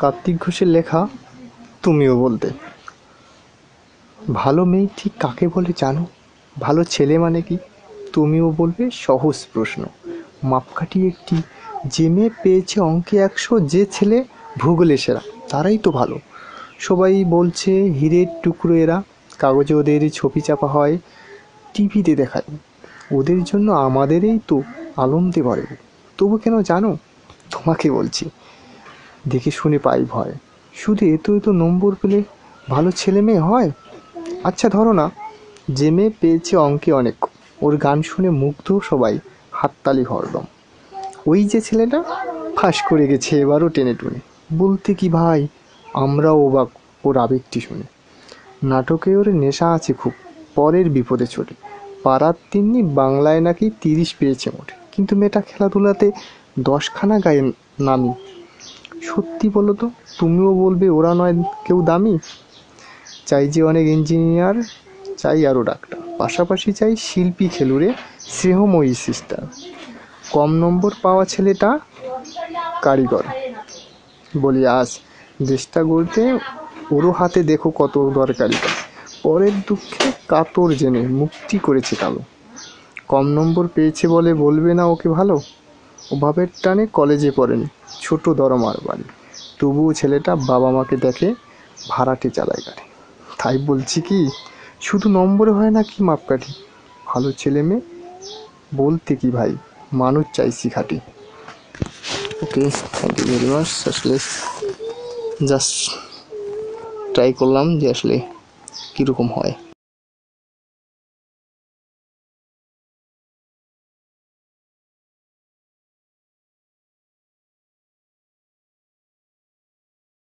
কার্তিক ঘোষের লেখা তুমিও বলতে। ভালো মেয়ে ঠিক কাকে বলে জানো? ভালো ছেলে মানে কি? তুমিও বলবে সহজ প্রশ্ন। মাপকাঠি একটি। যে মেয়ে পেয়েছে অঙ্কে একশো, যে ছেলে ভূগোলে সেরা, তারাই তো ভালো। সবাই বলছে হীরের টুকরো এরা। কাগজে ওদের ছবি চাপা হয়। টিভিতে দেখায়। ওদের জন্য আমাদেরই তো আলমতে পারে তবু কেন জানো? তোমাকে বলছি। দেখে শুনে পাই ভয়। শুধু এত এত নম্বর পেলে ভালো ছেলে মেয়ে হয়? আচ্ছা ধরো না। যে মেয়ে পেয়েছে অঙ্কে অনেক, ওর গান শুনে মুগ্ধ সবাই, হাততালি হরদম। ওই যে ছেলেটা ফাঁস করে গেছে এবারও টেনে টুনে। বলতে কি ভাই, আমরাও অবাক ওর আবেগটি শুনে। নাটকে ওর নেশা আছে খুব, পরের বিপদে ছোটে পাড়ার তিন্নি বাংলায় নাকি তিরিশ পেয়েছে মোটে। কিন্তু মেয়েটা খেলাধুলাতে দশখানা গায়ে নামি। সত্যি বলো তো, তুমিও বলবে ওরা নয় কেউ দামি? চাই যে অনেক ইঞ্জিনিয়ার চাই আরও ডাক্তার। পাশাপাশি চাই শিল্পী খেলুড়ে, স্নেহময়ী সিস্টার কম নম্বর পাওয়া ছেলেটা কারিগর। বলি, আজ দেশটা গড়তে ওরও হাতে দেখো কত দরকারি। পরের দুঃখে কাতর জেনে মুক্তি করেছে কালো। কম নম্বর পেয়েছে বলে বলবে না ওকে ভালো? অভাবের টানে কলেজে পড়েনি। ছোট দরমার বাড়ি। তবুও ছেলেটা বাবা মাকে দেখে ভাড়াটে চালায় গাড়ি। তাই বলছি কি, শুধু নম্বরে হয় না কি মাপকাঠি? ভালো ছেলে মেয়ে? বলতে কি ভাই, মানুষ চাইছি খাটি okay thank you very much আসলে জাস্ট ট্রাই করলাম যে আসলে কীরকম হয়।